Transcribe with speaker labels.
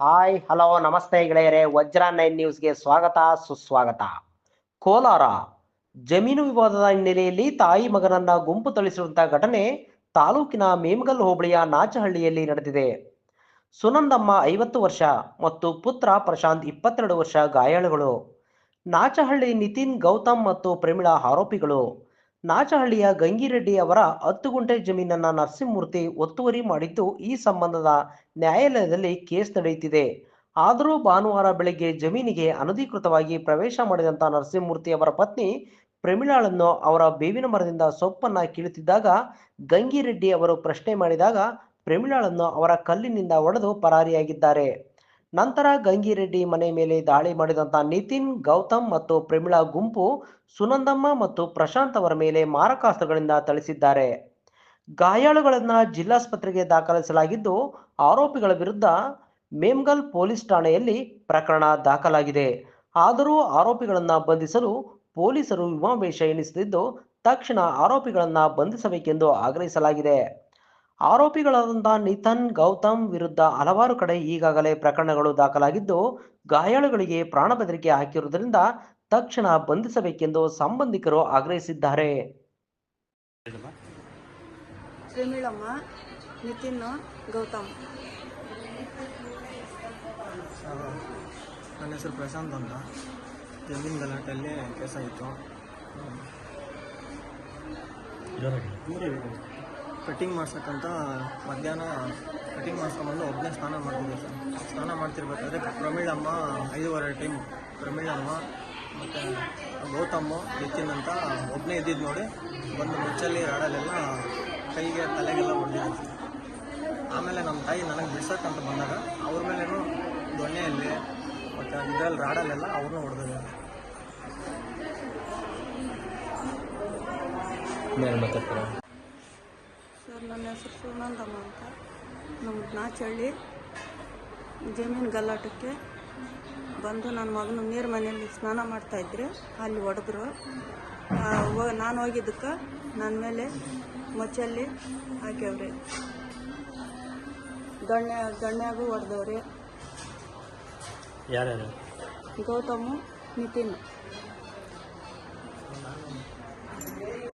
Speaker 1: Hi hello ನಮಸ್ತೆ ಗೆಳೆಯರೆ. ವಜ್ರ ನೈನ್ ನ್ಯೂಸ್ಗೆ ಸ್ವಾಗತ, ಸುಸ್ವಾಗತ. ಕೋಲಾರ, ಜಮೀನು ವಿವಾದದ ಹಿನ್ನೆಲೆಯಲ್ಲಿ ತಾಯಿ ಮಗನನ್ನ ಗುಂಪು ತಳಿಸಿರುವಂತಹ ಘಟನೆ ತಾಲೂಕಿನ ಮೇಮಗಲ್ ಹೋಬಳಿಯ ನಾಚಹಳ್ಳಿಯಲ್ಲಿ ನಡೆದಿದೆ. ಸುನಂದಮ್ಮ ಐವತ್ತು ವರ್ಷ ಮತ್ತು ಪುತ್ರ ಪ್ರಶಾಂತ್ ಇಪ್ಪತ್ತೆರಡು ವರ್ಷ ಗಾಯಾಳುಗಳು. ನಾಚಹಳ್ಳಿ ನಿತಿನ್, ಗೌತಮ್ ಮತ್ತು ಪ್ರಮಿಳಾ ಆರೋಪಿಗಳು. ನಾಚಹಳ್ಳಿಯ ಗಂಗಿರೆಡ್ಡಿ ಅವರ ಹತ್ತು ಗುಂಟೆ ಜಮೀನನ್ನ ನರಸಿಂಹಮೂರ್ತಿ ಒತ್ತುವರಿ ಮಾಡಿದ್ದು ಈ ಸಂಬಂಧದ ನ್ಯಾಯಾಲಯದಲ್ಲಿ ಕೇಸ್ ನಡೆಯುತ್ತಿದೆ. ಆದರೂ ಭಾನುವಾರ ಬೆಳಗ್ಗೆ ಜಮೀನಿಗೆ ಅನಧಿಕೃತವಾಗಿ ಪ್ರವೇಶ ಮಾಡಿದಂತ ನರಸಿಂಹಮೂರ್ತಿ ಅವರ ಪತ್ನಿ ಪ್ರಮಿಳಾಳನ್ನು ಅವರ ಬೇವಿನ ಮರದಿಂದ ಸೊಪ್ಪನ್ನ ಕೀಳುತ್ತಿದ್ದಾಗ ಗಂಗಿರೆಡ್ಡಿ ಅವರು ಪ್ರಶ್ನೆ ಮಾಡಿದಾಗ ಪ್ರಮಿಳಾಳನ್ನು ಅವರ ಕಲ್ಲಿನಿಂದ ಒಡೆದು ಪರಾರಿಯಾಗಿದ್ದಾರೆ. ನಂತರ ಗಂಗಿರೆಡ್ಡಿ ಮನೆ ಮೇಲೆ ದಾಳಿ ಮಾಡಿದಂತ ನಿತಿನ್, ಗೌತಮ್ ಮತ್ತು ಪ್ರಮಿಳಾ ಗುಂಪು ಸುನಂದಮ್ಮ ಮತ್ತು ಪ್ರಶಾಂತ್ ಅವರ ಮೇಲೆ ಮಾರಕಾಸ್ತ್ರಗಳಿಂದ ಥಳಿಸಿದ್ದಾರೆ. ಗಾಯಾಳುಗಳನ್ನ ಜಿಲ್ಲಾಸ್ಪತ್ರೆಗೆ ದಾಖಲಿಸಲಾಗಿದ್ದು, ಆರೋಪಿಗಳ ವಿರುದ್ಧ ಮೇಮ್ಗಲ್ ಪೊಲೀಸ್ ಠಾಣೆಯಲ್ಲಿ ಪ್ರಕರಣ ದಾಖಲಾಗಿದೆ. ಆದರೂ ಆರೋಪಿಗಳನ್ನ ಬಂಧಿಸಲು ಪೊಲೀಸರು ವಿಮಾವೇಶ ಎಣಿಸುತ್ತಿದ್ದು ತಕ್ಷಣ ಆರೋಪಿಗಳನ್ನ ಬಂಧಿಸಬೇಕೆಂದು ಆಗ್ರಹಿಸಲಾಗಿದೆ. ಆರೋಪಿಗಳಾದಂಥ ನಿತನ್ ಗೌತಮ್ ವಿರುದ್ಧ ಹಲವಾರು ಕಡೆ ಈಗಾಗಲೇ ಪ್ರಕರಣಗಳು ದಾಖಲಾಗಿದ್ದು ಗಾಯಾಳುಗಳಿಗೆ ಪ್ರಾಣ ಬೆದರಿಕೆ ಹಾಕಿರುವುದರಿಂದ ತಕ್ಷಣ ಬಂಧಿಸಬೇಕೆಂದು ಸಂಬಂಧಿಕರು ಆಗ್ರಹಿಸಿದ್ದಾರೆ.
Speaker 2: ಪ್ರೇಮಿಳಮ್ಮ ನಿತಿನ್ ಗೌತಮ್.
Speaker 3: ನನ್ನ ಹೆಸರು ಪ್ರಶಾಂತ್ ಅಂತ. ಜಮೀನು ಗಲಾಟೆಯಲ್ಲಿ ಕಟಿಂಗ್ ಮಾಡ್ಸೋಕ್ಕಂತ ಮಧ್ಯಾಹ್ನ ಕಟಿಂಗ್ ಮಾಡ್ಸ್ಕೊಂಬಂದು ಒಬ್ಬನೇ ಸ್ನಾನ ಮಾಡ್ತಿದ್ದೆ ಸರ್. ಸ್ನಾನ ಮಾಡ್ತಿರ್ಬೇಕಾದ್ರೆ ಪ್ರಮೀಳಮ್ಮ, ಐದೂವರೆ ಟೈಮ್ ಪ್ರಮೀಳಮ್ಮ ಮತ್ತು ಗೌತಮ್ಮ ನಿತಿನ್ ಅಂತ ಒಬ್ಬನೇ ಇದ್ದಿದ್ದು ನೋಡಿ ಬಂದು ಮುಚ್ಚಲ್ಲಿ, ರಾಡಲೆಲ್ಲ ಕೈಗೆ ತಲೆಗೆಲ್ಲ ಹೊಡೆದಿದೆ ಸರ್ ಆಮೇಲೆ ನಮ್ಮ ತಾಯಿ ನನಗೆ ಬಿಡ್ಸೋಕ್ಕಂತ ಬಂದಾಗ ಅವ್ರ ಮೇಲೇನು ದೊಣ್ಣೆಯಲ್ಲಿ ಮತ್ತು ಇದರಲ್ಲಿ ರಾಡಲ್ಲೆಲ್ಲ ಅವ್ರನ್ನೂ ಹೊಡೆದಿದ್ದಾರೆ.
Speaker 2: ಸರ್ ನನ್ನ ಹೆಸರು ಸುನಂದಮ್ಮ ಅಂತ. ನಮ್ಮ ನಾಚಳ್ಳಿ ಜಮೀನು ಗಲಾಟಕ್ಕೆ ಬಂದು ನನ್ನ ಮಗನ ನೀರು ಮನೆಯಲ್ಲಿ ಸ್ನಾನ ಮಾಡ್ತಾಯಿದ್ರೆ ಅಲ್ಲಿ ಹೊಡೆದ್ರು. ನಾನು ಹೋಗಿದ್ದಕ್ಕೆ ನನ್ನ ಮೇಲೆ ಮಚ್ಚಲ್ಲಿ ಹಾಕ್ಯವ್ರಿ. ಗಣ್ಯ ಗಣ್ಯಾಗೂ ಹೊಡೆದವ್ರಿ.
Speaker 3: ಯಾರ್ಯಾರು?
Speaker 2: ಗೌತಮು ನಿತಿನ್.